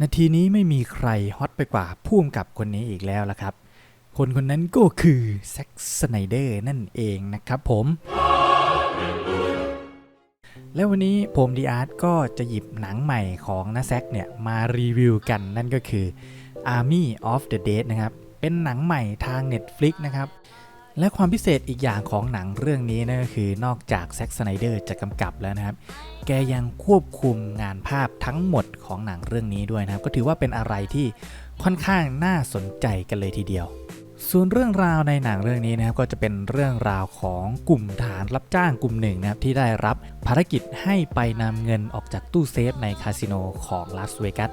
นาทีนี้ไม่มีใครฮอตไปกว่าพุ่มกับคนนี้อีกแล้วละครับ คนคนนั้นก็คือแซ็กสไนเดอร์นั่นเองนะครับผม แล้ววันนี้ผมดีอาร์ตก็จะหยิบหนังใหม่ของนาแซกเนี่ยมารีวิวกันนั่นก็คือ Army of the Dead นะครับ เป็นหนังใหม่ทาง Netflix นะครับ และความพิเศษอีกอย่างของหนังเรื่องนี้นั่นก็คือนอกจากแซ็กสไนเดอร์จะกำกับแล้วนะครับ แกยังควบคุมงานภาพทั้งหมดของหนังเรื่องนี้ด้วยนะครับ ก็ถือว่าเป็นอะไรที่ค่อนข้างน่าสนใจกันเลยทีเดียว ส่วนเรื่องราวในหนังเรื่องนี้นะครับก็จะเป็นเรื่องราวของกลุ่มฐานรับจ้างกลุ่มหนึ่งนะครับที่ได้รับภารกิจให้ไปนำเงินออกจากตู้เซฟในคาสิโนของลาสเวกัส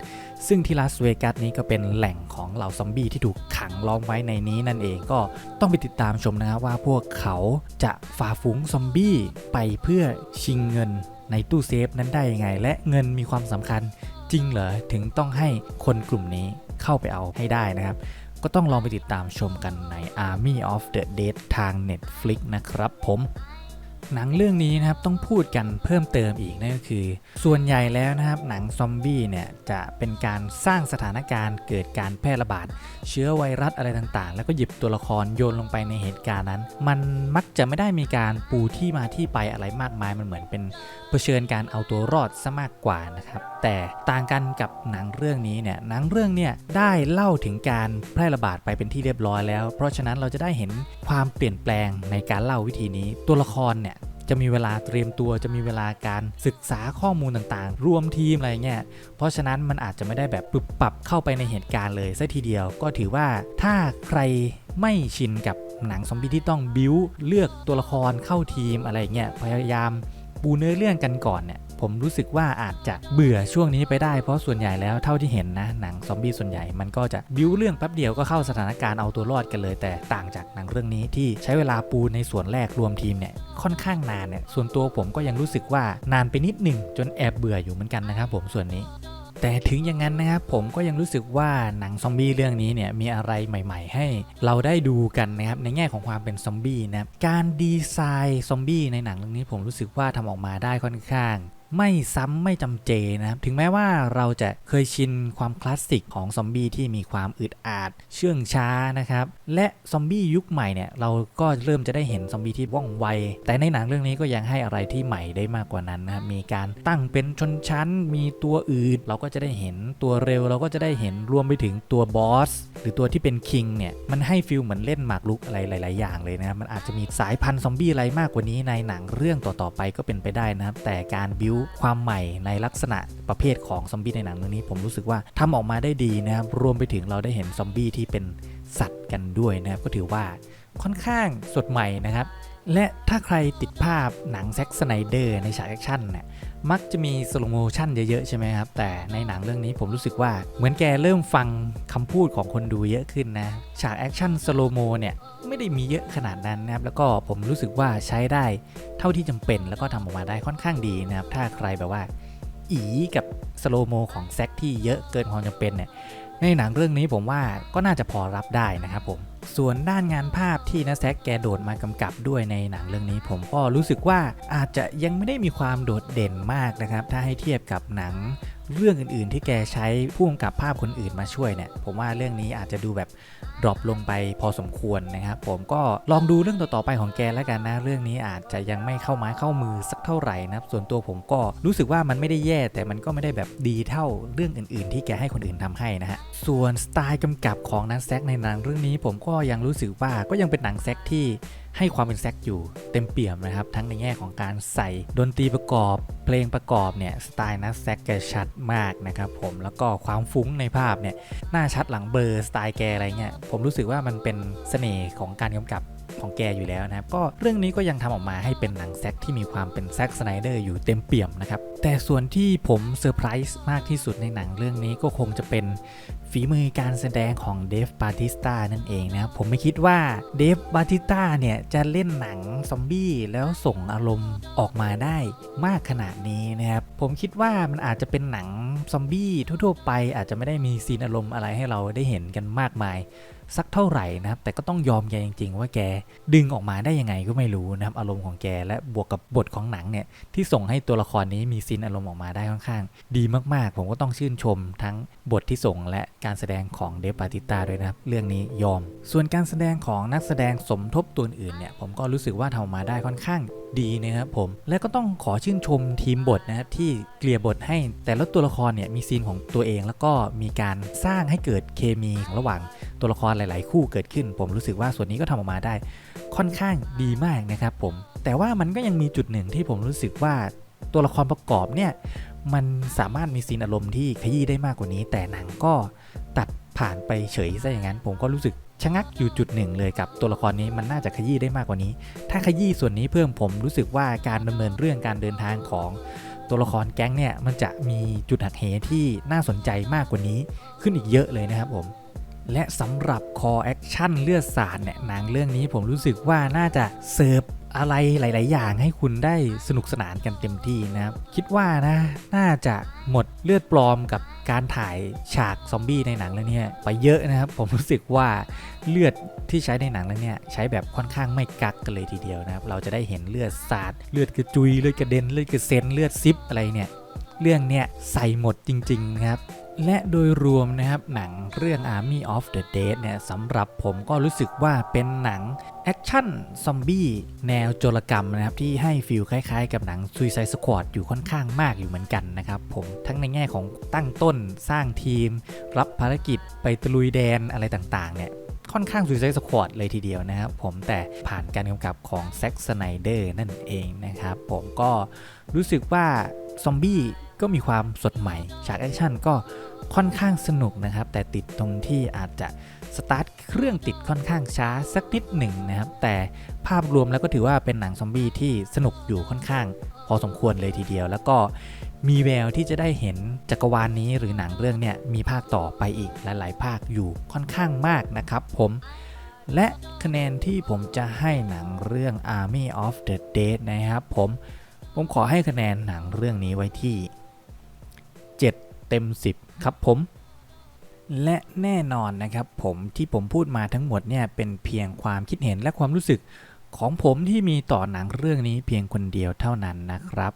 ซึ่งที่ลาสเวกัสนี้ก็เป็นแหล่งของเหล่าซอมบี้ที่ถูกขังล้อมไว้ในนี้นั่นเองก็ต้องไปติดตามชมนะครับว่าพวกเขาจะฝ่าฝูงซอมบี้ไปเพื่อชิงเงินในตู้เซฟนั้นได้ยังไง และเงินมีความสำคัญจริงเหรอถึงต้องให้คนกลุ่มนี้เข้าไปเอาให้ได้นะครับ ก็ต้องลองไปติดตามชมกันใน Army of the Dead ทาง Netflix นะครับผม หนังเรื่องนี้นะครับต้องพูดกันเพิ่มเติมอีกนั่นก็คือ ส่วนใหญ่แล้วนะครับหนังซอมบี้เนี่ยจะเป็นการสร้างสถานการณ์เกิดการแพร่ระบาด เชื้อไวรัสอะไรต่างๆ แล้วก็หยิบตัวละครโยนลงไปในเหตุการณ์นั้น มันมักจะไม่ได้มีการปูที่มาที่ไปอะไรมากมายมันเหมือนเป็นเผชิญการเอาตัวรอดซะมากกว่านะครับแต่ต่างกันกับหนังเรื่องนี้เนี่ยหนังเรื่องเนี่ยได้เล่าถึงการแพร่ระบาดไปเป็นที่เรียบร้อยแล้ว เพราะฉะนั้นเราจะได้เห็นความเปลี่ยนแปลงในการเล่าวิธีนี้ตัวละครเนี่ย จะมีเวลาเตรียมตัวจะมีเวลาการศึกษาข้อมูลต่างๆ รวมทีมอะไรเงี้ยเพราะฉะนั้นมันอาจจะไม่ได้แบบปรับปรับเข้าไปในเหตุการณ์เลยซะทีเดียวก็ถือว่าถ้าใครไม่ชินกับหนังซอมบี้ที่ต้องบิ้วเลือกตัวละครเข้าทีมอะไรเงี้ยพยายามปูเนื้อเรื่องกันก่อนเนี่ย ผมรู้สึกว่าอาจจะเบื่อช่วงนี้ไปได้เพราะส่วนใหญ่แล้วเท่าที่เห็นนะ หนังซอมบี้ส่วนใหญ่มันก็จะบิวเรื่องแป๊บเดียวก็เข้าสถานการณ์เอาตัวรอดกันเลย แต่ต่างจากหนังเรื่องนี้ที่ใช้เวลาปูในส่วนแรกรวมทีมเนี่ยค่อนข้างนานเนี่ยส่วนตัวผมก็ยังรู้สึกว่านานไปนิดหนึ่งจนแอบเบื่ออยู่เหมือนกันนะครับผมส่วนนี้แต่ถึงอย่างนั้นนะครับผมก็ยังรู้สึกว่าหนังซอมบี้เรื่องนี้เนี่ยมีอะไรใหม่ ๆ ให้เราได้ดูกันนะครับในแง่ของความเป็นซอมบี้นะการดีไซน์ซอมบี้ในหนังเรื่องนี้ผมรู้สึกว่าทำออกมาได้ค่อนข้าง ไม่ซ้ำไม่จำเจนะครับถึงแม้ว่าเราจะเคยชินความคลาสสิกของซอมบี้ที่มีความอึดอัดเชื่องช้านะครับและซอมบี้ยุคใหม่เนี่ยเราก็เริ่มจะได้เห็นซอมบี้ที่ว่องไว แต่ในหนังเรื่องนี้ก็ยังให้อะไรที่ใหม่ได้มากกว่านั้นนะครับมีการตั้งเป็นชนชั้น มีตัวอื่น เราก็จะได้เห็นตัวเร็ว เราก็จะได้เห็นรวมไปถึงตัวบอสหรือตัวที่เป็นคิงเนี่ยมันให้ฟิลเหมือนเล่นหมากรุกอะไรหลาย ๆ อย่างเลยนะครับมันอาจจะมีสายพันธุ์ซอมบี้อะไรมากกว่านี้ในหนังเรื่องต่อๆไปก็เป็นไปได้นะครับแต่การบิวความใหม่ในลักษณะประเภทของซอมบี้ในหนังเรื่องนี้ ผมรู้สึกว่าทำออกมาได้ดีนะครับ รวมไปถึงเราได้เห็นซอมบี้ที่เป็นสัตว์กันด้วยนะครับ ก็ถือว่าค่อนข้างสดใหม่นะครับ และถ้าใครติดภาพหนังแซ็กสไนเดอร์ในฉากแอคชั่นเนี่ยมักจะมีสโลโมชั่นเยอะๆใช่ไหมครับ แต่ในหนังเรื่องนี้ผมรู้สึกว่าเหมือนแกเริ่มฟังคำพูดของคนดูเยอะขึ้นนะ ฉากแอคชั่นสโลโมเนี่ยไม่ได้มีเยอะขนาดนั้นนะครับ แล้วก็ผมรู้สึกว่าใช้ได้เท่าที่จำเป็น แล้วก็ทำออกมาได้ค่อนข้างดีนะครับ ถ้าใครแบบว่า อีกับสโลโมของแซกที่เยอะเกินความจำเป็นเนี่ย ในหนังเรื่องนี้ผมว่าก็น่าจะพอรับได้นะครับผม ส่วนด้านงานภาพที่นะแซกแกโดดมากำกับด้วยในหนังเรื่องนี้ ผมก็รู้สึกว่าอาจจะยังไม่ได้มีความโดดเด่นมากนะครับ ถ้าให้เทียบกับหนัง เรื่องอื่นๆที่แกใช้พ่วงกับภาพคนอื่นมาช่วยเนี่ย ผมว่าเรื่องนี้อาจจะดูแบบดรอปลงไปพอสมควรนะครับ ผมก็ลองดูเรื่องต่อๆไปของแกแล้วกันนะ เรื่องนี้อาจจะยังไม่เข้าไม้เข้ามือสักเท่าไหร่นะส่วนตัวผมก็รู้สึกว่ามันไม่ได้แย่แต่มันก็ไม่ได้แบบดีเท่าเรื่องอื่นๆ ที่แกให้คนอื่นทำให้นะฮะส่วนสไตล์กำกับของนันแซกในหนังเรื่องนี้ผมก็ยังรู้สึกว่าก็ยังเป็นหนังแซกที่ให้ความเป็นแซกอยู่เต็มเปี่ยมนะครับ ทั้งในแง่ของการใส่ดนตรีประกอบ เพลงประกอบเนี่ยสไตล์นักแซกแกชัดมากนะครับผมแล้วก็ความฟุ้งในภาพเนี่ยหน้าชัดหลังเบอร์สไตล์แกอะไรเงี้ยผมรู้สึกว่ามันเป็นเสน่ห์ของการกำกับ ของแกอยู่แล้วนะครับก็เรื่องนี้ก็ยังทำออกมาให้เป็นหนังแซกที่มีความเป็นแซกสไนเดอร์อยู่เต็มเปี่ยมนะครับแต่ส่วนที่ผมเซอร์ไพรส์มากที่สุดในหนังเรื่องนี้ก็คงจะเป็นฝีมือการแสดงของเดฟบาติสตานั่นเองนะครับผมไม่คิดว่าเดฟบาติสตาเนี่ยจะเล่นหนังซอมบี้แล้วส่งอารมณ์ออกมาได้มากขนาดนี้นะครับผมคิดว่ามันอาจจะเป็นหนังซอมบี้ทั่วๆไปอาจจะไม่ได้มีซีนอารมณ์อะไรให้เราได้เห็นกันมากมาย สักเท่าไหร่นะครับ แต่ก็ต้องยอมแกจริง ๆ ว่าแกดึงออกมาได้ยังไงก็ไม่รู้นะครับ อารมณ์ของแกและบวกกับบทของหนังเนี่ยที่ส่งให้ตัวละครนี้มีซีนอารมณ์ออกมาได้ค่อนข้าง ดีมากๆ ผมก็ต้องชื่นชมทั้งบทที่ส่งและการแสดงของเดฟปาติตาด้วยนะครับ เรื่องนี้ยอม ส่วนการแสดงของนักแสดงสมทบตัวอื่นเนี่ยผมก็รู้สึกว่าทำมาได้ค่อนข้างดีนะครับผม และก็ต้องขอชื่นชมทีมบทนะครับที่เกลี่ยบทให้แต่ละตัวละครเนี่ยมีซีนของตัวเอง แล้วก็มีการสร้างให้เกิดเคมีระหว่าง ตัวละครหลาย ๆ คู่เกิดขึ้น ผมรู้สึกว่าส่วนนี้ก็ทำออกมาได้ ค่อนข้างดีมากนะครับผม แต่ว่ามันก็ยังมีจุดหนึ่งที่ผมรู้สึกว่าตัวละครประกอบเนี่ยมันสามารถมีซีนอารมณ์ที่ขยี้ได้มากกว่านี้ แต่หนังก็ตัดผ่านไปเฉยซะอย่างนั้น ผมก็รู้สึกชะงักอยู่จุดหนึ่งเลยกับตัวละครนี้มันน่าจะขยี้ได้มากกว่านี้ ถ้าขยี้ส่วนนี้เพิ่มผมรู้สึกว่าการดำเนินเรื่องการเดินทางของตัวละครแก๊งเนี่ยมันจะมีจุดหักเหที่น่าสนใจมากกว่านี้ขึ้นอีกเยอะเลยนะครับผม และสำหรับ Core Action เลือดสาดเนี่ยหนังเรื่องนี้ผมรู้สึกว่าน่าจะเสิร์ฟอะไรหลาย ๆ อย่างให้คุณได้สนุกสนานกันเต็มที่นะครับ คิดว่านะน่าจะหมดเลือดปลอมกับการถ่ายฉากซอมบี้ในหนังเรื่องนี้ไปเยอะนะครับ ผมรู้สึกว่าเลือดที่ใช้ในหนังเรื่องนี้ใช้แบบค่อนข้างไม่กักกันเลยทีเดียวนะครับ เราจะได้เห็นเลือดสาด เลือดกระจุยเลือดกระเด็นเลือดกระเซ็นเลือดซิปอะไรเนี่ย เรื่องเนี้ยใส่หมดจริงๆนะครับและโดยรวมนะครับหนังเรื่อง Army of the Dead เนี่ยสำหรับผมก็รู้สึกว่าเป็นหนัง แอคชั่น ซอมบี้ แนวโจรกรรมนะครับ ที่ให้ฟีลคล้ายๆ กับหนัง Suicide Squad อยู่ค่อนข้างมากอยู่เหมือนกันนะครับผมทั้งในแง่ของตั้งต้นสร้างทีม รับภารกิจไปตะลุยแดนอะไรต่างๆเนี่ยค่อนข้าง Suicide Squad เลยทีเดียวนะครับผมแต่ผ่านการกำกับของแซ็กสไนเดอร์นั่นเองนะครับผมก็รู้สึกว่าซอมบี้ ก็มีความสดใหม่ ฉากแอคชั่นก็ค่อนข้างสนุกนะครับ แต่ติดตรงที่อาจจะสตาร์ทเครื่องติดค่อนข้างช้าสักนิดหนึ่งนะครับ แต่ภาพรวมแล้วก็ถือว่าเป็นหนังซอมบี้ที่สนุกอยู่ค่อนข้าง พอสมควรเลยทีเดียว แล้วก็มีแววที่จะได้เห็นจักรวาลนนี้หรือหนังเรื่องเนี้ยมีภาคต่อไปอีกหลาย ๆ ภาคอยู่ค่อนข้างมากนะครับ ผมและคะแนนที่ผมจะให้หนังเรื่อง Army of the Dead นะครับผม ผมขอให้คะแนนหนังเรื่องนี้ไว้ที่ 7 เต็ม 10 ครับผม และแน่นอนนะครับผมที่ผมพูดมาทั้งหมดเนี่ยเป็นเพียงความคิดเห็นและความรู้สึกของผมที่มีต่อหนังเรื่องนี้เพียงคนเดียวเท่านั้นนะครับ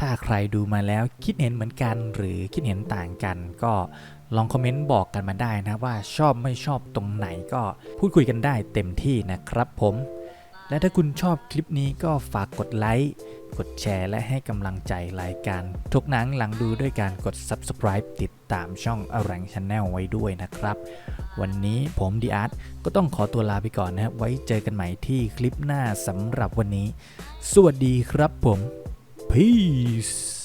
ถ้าใครดูมาแล้วคิดเห็นเหมือนกันหรือคิดเห็นต่างกัน ก็ลองคอมเมนต์บอกกันมาได้นะว่าชอบไม่ชอบตรงไหนก็พูดคุยกันได้เต็มที่นะครับผม และถ้าคุณชอบคลิปนี้ก็ฝากกดไลค์กดแชร์และให้กำลังใจรายการ ทุกหนังหลังดูด้วยการกด subscribe ติดตามช่องอรังช n แนลไว้ด้วยนะครับ วันนี้ผมดีอาร์ตก็ต้องขอตัวลาไปก่อนนะครับ ไว้เจอกันใหม่ที่คลิปหน้าสำหรับวันนี้ สวัสดีครับผม peace